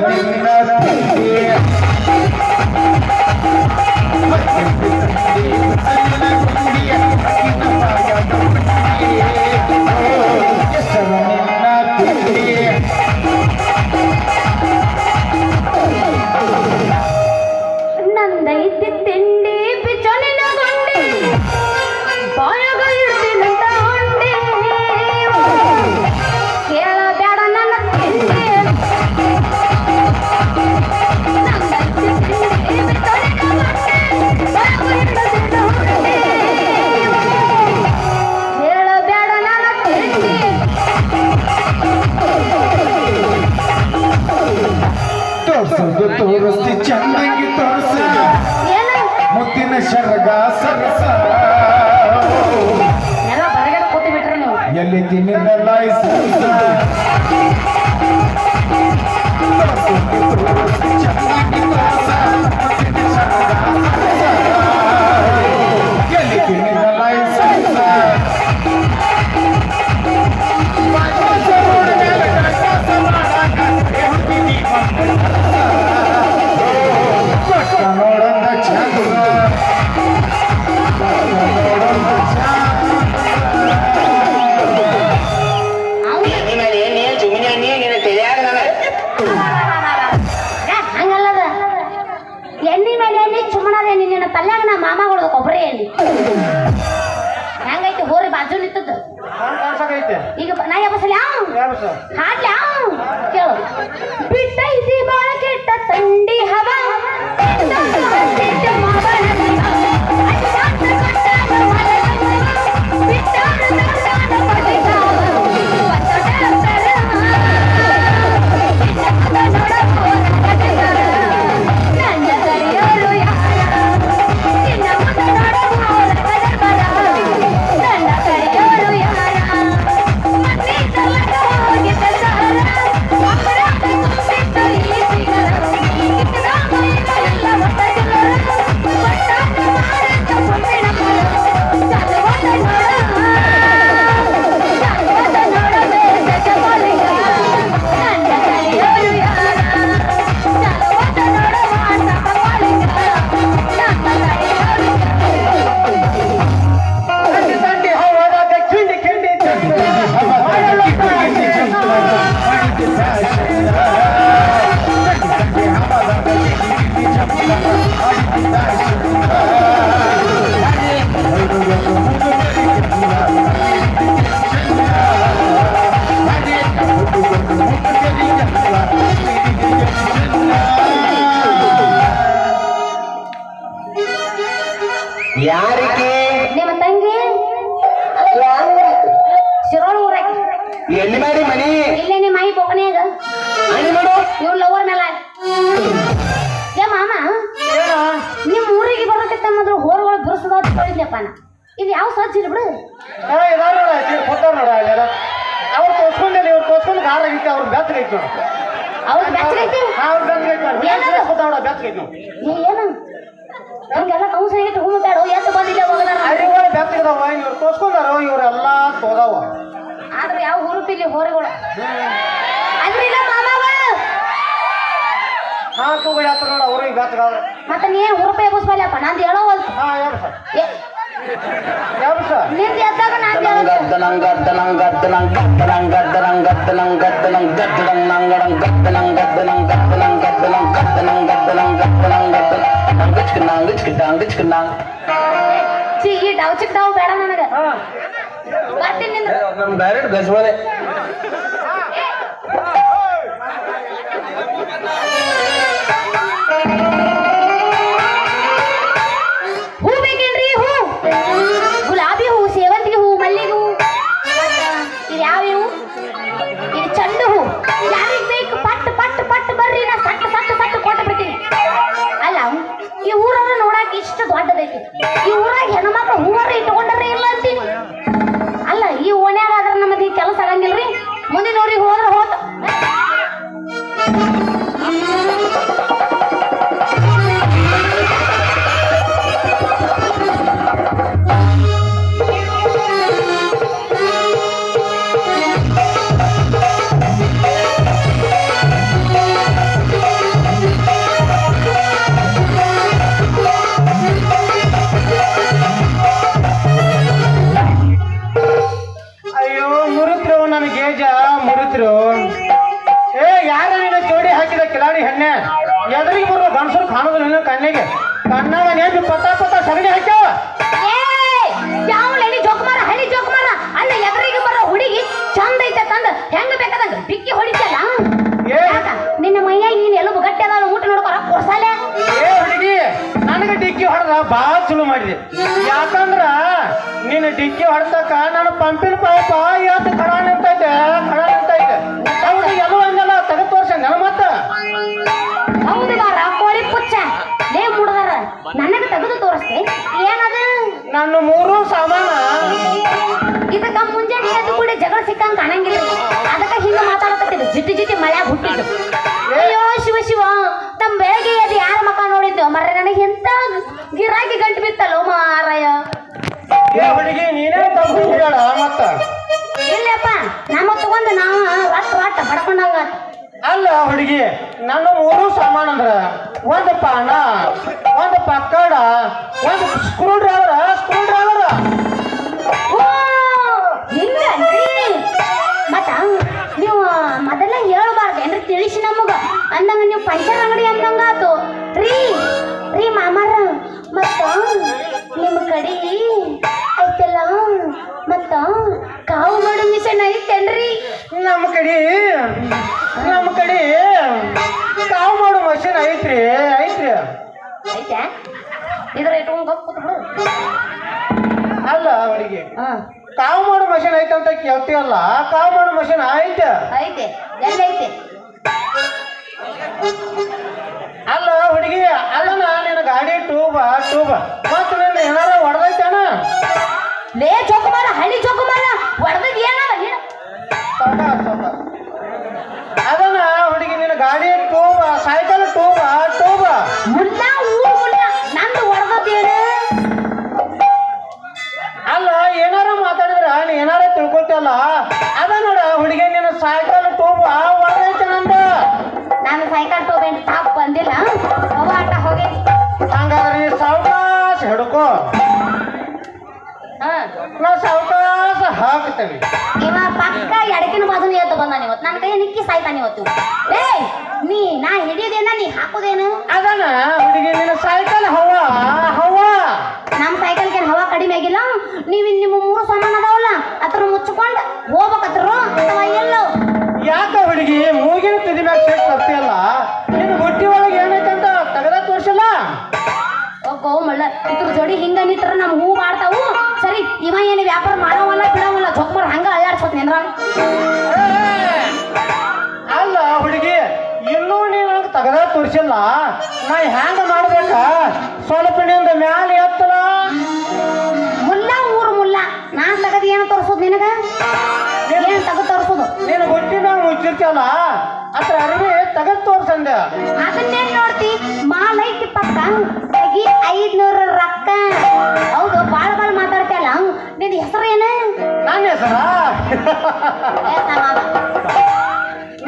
Yeah. Ability Mineralize. हाथ लाऊं क्यों बिटई सी के ठंडी हवा ಬೆಚ್ಚಗೈತಿ ನೋಡು ಅವ್ರು ಬೆಚ್ಚಗೈತಿ ನೀ ಏನು ನಮ್ಗೆಲ್ಲ ಕೌಸ ಹೇಳಿ ತಗೊಂಡ್ಬೇಡ ಎಷ್ಟು ಬಂದಿಲ್ಲ ಹೋಗದ ಅರಿಗಳು ಬೆಚ್ಚಗದವ ಇವರೆಲ್ಲ ಆದ್ರೆ ಯಾವ ಹುರುಪಿಲಿ ಹೋರಿಗಳು. ಇಲ್ಲ ಮಾಮವ? ಹಾ ತೂಗಳು ಹೇಳ್ತಾರ ನೋಡು ಮತ್ತೆ ನೀ ಹುರುಪಿ ಎಬ್ಬಿಸ್ಬಲ್ಲಪ್ಪ ನಂದು ಹೇಳೋ ಗಿಚ್ ಗಿಡ್ಡಾಂಗ್ ಡಾವ್ ಚಿಕ್ ಬೇಡ ನನಗೆ. ಬರ್ತೀನಿ ನಮ್ ಡೈರೆಕ್ಟ್ ಮುಂದಿನ ಊರಿಗೆ ಕಾಣೋದಿಲ್ಲ ನಿನ್ನ ಕಣ್ಣಿಗೆ. ಕಣ್ಣಾಗ ನೇಬಿ ಪತ್ತ ಪತ್ತ ಸಗಣಿ ಹಾಕ್ಯಾವ. ಯಾವ ಎಲ್ಲಿ ಜೋಕುಮಾರ ಹಳಿ ಜೋಕುಮಾರ ಅಲ್ಲ ಎದುರಿಗೆ ಬರೋ ಹುಡುಗಿ ಚಂದ ಐತೆ ತಂದ. ಹೆಂಗ ಬೇಕಾದಂಗ? ಡಿಕ್ಕಿ ಹೊಡಿತಲ್ಲ? ನಿನ್ನ ಮೈಯಾಗ ನೀನ್ ಎಲುಬು ಗಟ್ಟಿ ಅದಾವ ಊಟ ನೋಡ್ಕೊರ ಕೊಡ್ಸಾಲೆ? ಏ ಹುಡುಗಿ ನನಗೆ ಡಿಕ್ಕಿ ಹೊಡೆದ ಭಾಳ ಚಲೋ ಮಾಡಿದೆ. ಯಾಕಂದ್ರ ನಿನ್ನ ಡಿಕ್ಕಿ ಹೊಡ್ತಕ್ಕ ನಾನು ಪಂಪಿನ ಪಾಪ ಇವತ್ತು ಕಡ ನಿಂತೈತೆ ಹೌದು ಏನದು ನನ್ನ ಮೂರು ಸಾಮಾನ ಇದಕ್ಕ ಮುಂಜಾನೆ ಎದ್ದು ಕೂಡ ಜಗಳ ಸಿಕ್ಕಂಗ ಕಾಣಂಗಿಲ್ಲ. ಅದಕ್ಕ ಹಿಂಗ ಮಾತಾಡಕತ್ತಿದ್ದು. ಜಿಟ್ಟಿ ಜಿಟ್ಟಿ ಮಳೆ ಹುಟ್ಟಿದ್ದು. ಅಯ್ಯೋ ಶಿವ ಶಿವ ತಮ್ಮ ಬೆಳಗ್ಗೆ ಅದು ಯಾರ ಮಕ್ಕ ನೋಡಿದ್ದು? ಮರ್ರೆ ನನಗೆ ಎಂತ ಗಿರಾಕಿ ಗಂಟು ಬಿತ್ತಲ್ಲೋ ಮಾರಾಯ. ಹುಡುಗಿ ನೀನೇ ಹೇಳ ಮತ್ತ. ಇಲ್ಲಪ್ಪ ನಮ್ಮ ತಗೊಂಡು ನಾವು ರಟ್ ರಟ್ ಬಡ್ಕೊಂಡಂಗ ಅಲ್ಲ ಹುಡುಗಿ, ನನ್ನ ಮೂರು ಸಾಮಾನು ಅಂದ್ರ ಒಂದು ಪಾನ, ಒಂದು ಪಕ್ಕಡ, ಒಂದು ಸ್ಕ್ರೂ ಡ್ರೈವರ್ ಸ್ಕ್ರೂ ಡ್ರೈವರ್ ಇದ್ರ ಇಟ್ಕೊಂಡು ಹೋಗ್ ಕೂತ್ಬಿಡು. ಅಲ್ಲ ಹುಡುಗಿ ಹಾ. ಕಾವು ಮಾಡೋ ಮಷೀನ್ ಅಂತ ಕೇಳ್ತೀವಲ್ಲ ಕಾವು ಮಾಡೋ ಮಷೀನ್ ಐತೆ? ಐತೆ ಎಲ್ಲೈತೆ ಅಲ್ಲ ಹುಡುಗಿ ಅಲ್ಲ ನಿನ್ನ ಗಾಡಿ ಟೂಬ ಟೂಬ. ಮತ್ತೆ ನಿನ್ನ ಏನಾರ ಹೊಡೆದೈತಾನ? ಲೇ ಚೊಕ್ಕಮಾರ ಹಳ್ಳಿ ಚೊಕ್ಕಮಾರ ಹೊಡೆದ್ ಏನದ ಬಂದಿಲ್ಲ. ಹೋಗಾಟ ಹೋಗಿ. ಹಂಗಾದ್ರೆ ನೀ ಸಾವಕಾಶ ಹಿಡ್ಕೋ. ಹಾ. ನಾ ಸಾವಕಾಶ ಹಾಕ್ತೇನೆ ಇವ ಪಕ್ಕ ಎಡಕಿನ ಬಾಜುನ ಎದ್ದು ಬಂದಾನ ಇವತ್ತು. ನನ್ನ ಕೈ ನಿಕ್ಕಿ ಸಾಯ್ತಾನ ಇವತ್ತು. ಏ ನೀ ನಾ ಹಿಡಿಯೋದೇನ ನೀ ಹಾಕೋದೇನು? ಅದನ್ನ ಹುಡುಗಿ ನಿನ್ನ ಸೈಕಲ್ ಹವ ಹವ ನಮ್ಮ ಸೈಕಲ್ಗೆ ಹವಾ ಕಡಿಮೆ ಆಗಿಲ್ಲ? ನೀವು ನಿಮ್ಮ ಮೂರು ಸಾಮಾನು ಅದಾವಲ್ಲ? ಅದ್ರ ಮುಚ್ಕೊಂಡು ಹೋಗ್ಬೇಕತ್ರು? ಅಥವಾ ಎಲ್ಲೋ ಯಾಕ ಹುಡುಗಿ? ಮೂಗಿನ ತುದಿ ಮ್ಯಾಗ ಸೆಟ್ ತರ್ತಿಯಲ್ಲ ನಿನ್ನ ಬುಟ್ಟಿ ಒಳಗೆ ಏನೈತಂತ ತೆಗೆದ ತೋರ್ಸಿಲ್ಲ? ಒಗ್ಗೋ ಮಳ್ಳ ಇದ್ರ ಜೋಡಿ ಹಿಂಗ ನಿತ್ರ ನಮ್ ಹೂ ಮಾಡ್ತಾವು. ಸರಿ ಇವ ಏನು ವ್ಯಾಪಾರ ಮಾಡವಲ್ಲ ಬಿಡವಲ್ಲ ಜೊಕ್ಮರ್ ಹಂಗ ಅಳ್ಳಾಡ್ಸ್ಕೊತ ನಿಂದ್ರ ಅಲ್ಲ ಹುಡುಗಿ ಇನ್ನೂ ನೀನು ನನಗೆ ತಗದ ತೋರ್ಸಿಲ್ಲ. ನಾ ಹ್ಯಾಂಗ ಮಾಡ್ಬೇಕ? ಸ್ವಲ್ಪ ನಿಂದ ಮ್ಯಾಲ ಎತ್ತಲ? ಮುಲ್ಲ ಊರು ಮುಲ್ಲ. ನಾನ್ ತಗದ ಏನು ತೋರ್ಸೋದು ನಿನಗ? ಏನ್ ತಗದ್ ತೋರ್ಸೋದು? ನೀನು ಗೊತ್ತಿನ ಮ್ಯಾಗ ಮುಚ್ಚಿರ್ತಿಯಲ್ಲ? ಅದ್ರ ಅರಿವಿ ತಗದ್ ತೋರ್ಸಂದೆ. ಅದನ್ನೇನ್ ನೋಡ್ತಿ? ಮಾಲ್ ಐತಿ ಪಕ್ಕ ತೆಗಿ ಐದ್ನೂರ ರೊಕ್ಕ. ಹೌದು ಬಾಳ್ ಬಾಳ್ ಮಾತಾಡ್ತಿಯಲ್ಲ? ನಿನ್ ಹೆಸರು ಏನು? ನನ್ನ ಹೆಸರ.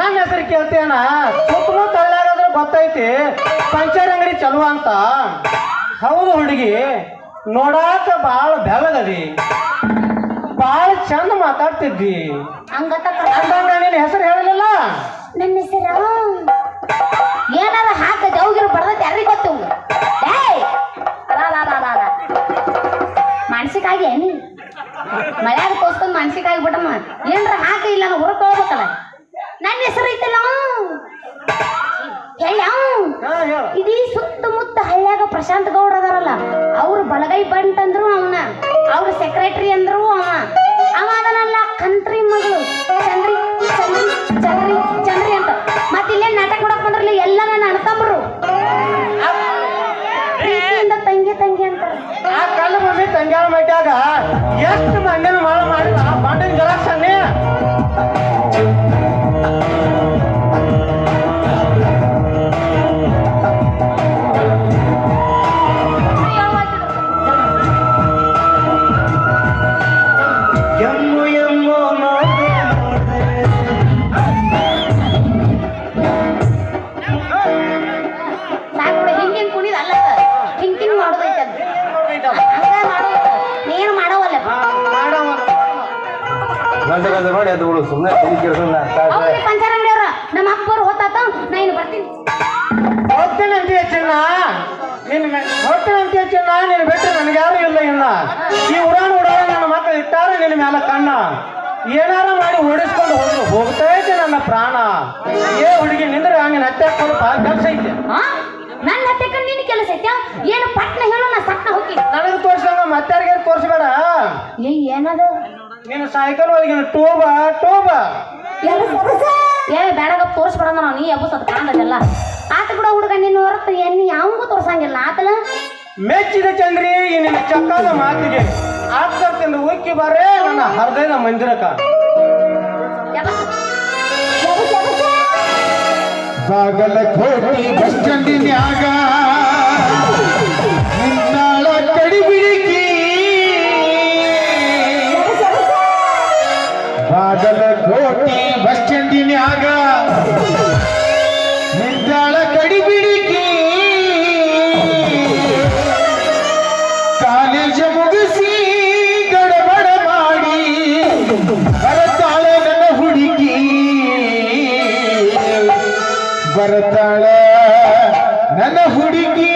ನನ್ನ ಹೆಸರು ಕೇಳ್ತೇನ ಸುತ್ತಲೂ ತಳ್ಳಾಗಾದ್ರೆ ಗೊತ್ತೈತಿ ಪಂಚರ್ ಅಂಗಡಿ ಚಲೋ ಅಂತ. ಹೌದು ಹುಡುಗಿ ನೋಡಾಕ ಬಾಳ ಬೆಳಗದಿ ಬಾಳ ಚಂದ ಮಾತಾಡ್ತಿದ್ದಿ. ನಿನ್ನ ಹೆಸರು ಹೇಳಲಿಲ್ಲ ನನ್ನ ಹೆಸರು? ಏನಾರ ಹಾಕ ಜೌಗಿರು ಬರ್ದೈತೆ ಯಾರಿಗೆ ಗೊತ್ತು ಮಾನಸಿಕಾಗಿ ನೀ ಮಳೆಯಾಗ ತೋರ್ಸ್ಕೊಂಡ್ ಮಾನಸಿಕಾಗಿ ಬಿಟ್ಟಮ್ಮ. ಏನ್ರ ಹಾಕ ಇಲ್ಲ ನಾನು ಹೊರಗೆ ಹೋಗ್ಬೇಕಲ್ಲ ನನ್ನ ಹೆಸರು ಐತಲ್ಲ ಹೇಳ ಇದೀ ಸುತ್ತಮುತ್ತ ಹಳ್ಳಿಯಾಗ ಪ್ರಶಾಂತ್ ಗೌಡ್ರ ಅದಾರಲ್ಲ ಅವ್ರು ಬಲಗೈ ಬಂತಂದ್ರು ಅವನ್ನ ಅವನ. ಚಿನ್ನ ನಿನ್ ಹೋಗ್ತೇನಂತೀಯ ಚಿನ್ನ ನೀನು ಬಿಟ್ಟರೆ ನನಗೆ ಯಾರು ಇಲ್ಲ ಇನ್ನ. ಈ ಉಡಾಣ ಉಡಾಣ ನನ್ನ ಮಕ್ಕಳು ಇಟ್ಟಾರೆ ನಿನ್ನ ಮೇಲೆ ಕಣ್ಣ. ಏನಾರ ಮಾಡಿ ಓಡಿಸ್ಕೊಂಡು ಹೋದ್ರು ಹೋಗ್ತಾ ಐತೆ ನನ್ನ ಪ್ರಾಣ. ಏ ಹುಡುಗಿ ನಿಂದ್ರೆ ಹಂಗೆ ಹತ್ತೆ ಸ್ವಲ್ಪ ಕೆಲಸ ಐತೆ. ನನ್ನ ಹತ್ತೆಕ ನಿನ್ನ ಕೆಲಸ ಐತ್ಯಾ ಏನು ಪಟ್ನ ಹೇಳು ನಾ ಸಟ್ನ ಹೋಗಿ. ನನಗೆ ತೋರ್ಸಂಗ ಮತ್ತಾರಿಗೆ ತೋರಿಸ್ಬೇಡ. ಏ ಏನದು ನೀನು ಸೈಕಲ್ ಒಳಗಿನ ಟೂಬ ಟೂಬ ಏ ಬೇಡಗಪ್ಪ ತೋರಿಸ್ಬೇಡ ನಾವು. ನೀ ಎಬ್ಬಸದ್ ಕಾಣದಲ್ಲ ಆತ ಕೂಡ ಹುಡುಗ ನಿನ್ನ ಹೊರತು ಎಣ್ಣಿ ಯಾವಂಗೂ ತೋರ್ಸಂಗಿಲ್ಲ. ಆತಲ ಮೆಚ್ಚಿದ ಚಂದ್ರಿ ಈ ನಿನ್ನ ಚಕ್ಕಾದ ಮಾತಿಗೆ ಆಗ್ತರ್ತಿಂದ ಉಕ್ಕಿ ಬರೇ ನನ್ನ ಹೃದಯದ ಮಂದಿರಕ ಬಾಗಲಕೋಟೆ ಬಸ್ ಸ್ಟ್ಯಾಂಡಿನ್ಯಾಗ ಬರ್ತಾಳ. ನನ್ನ ಹುಡುಗಿ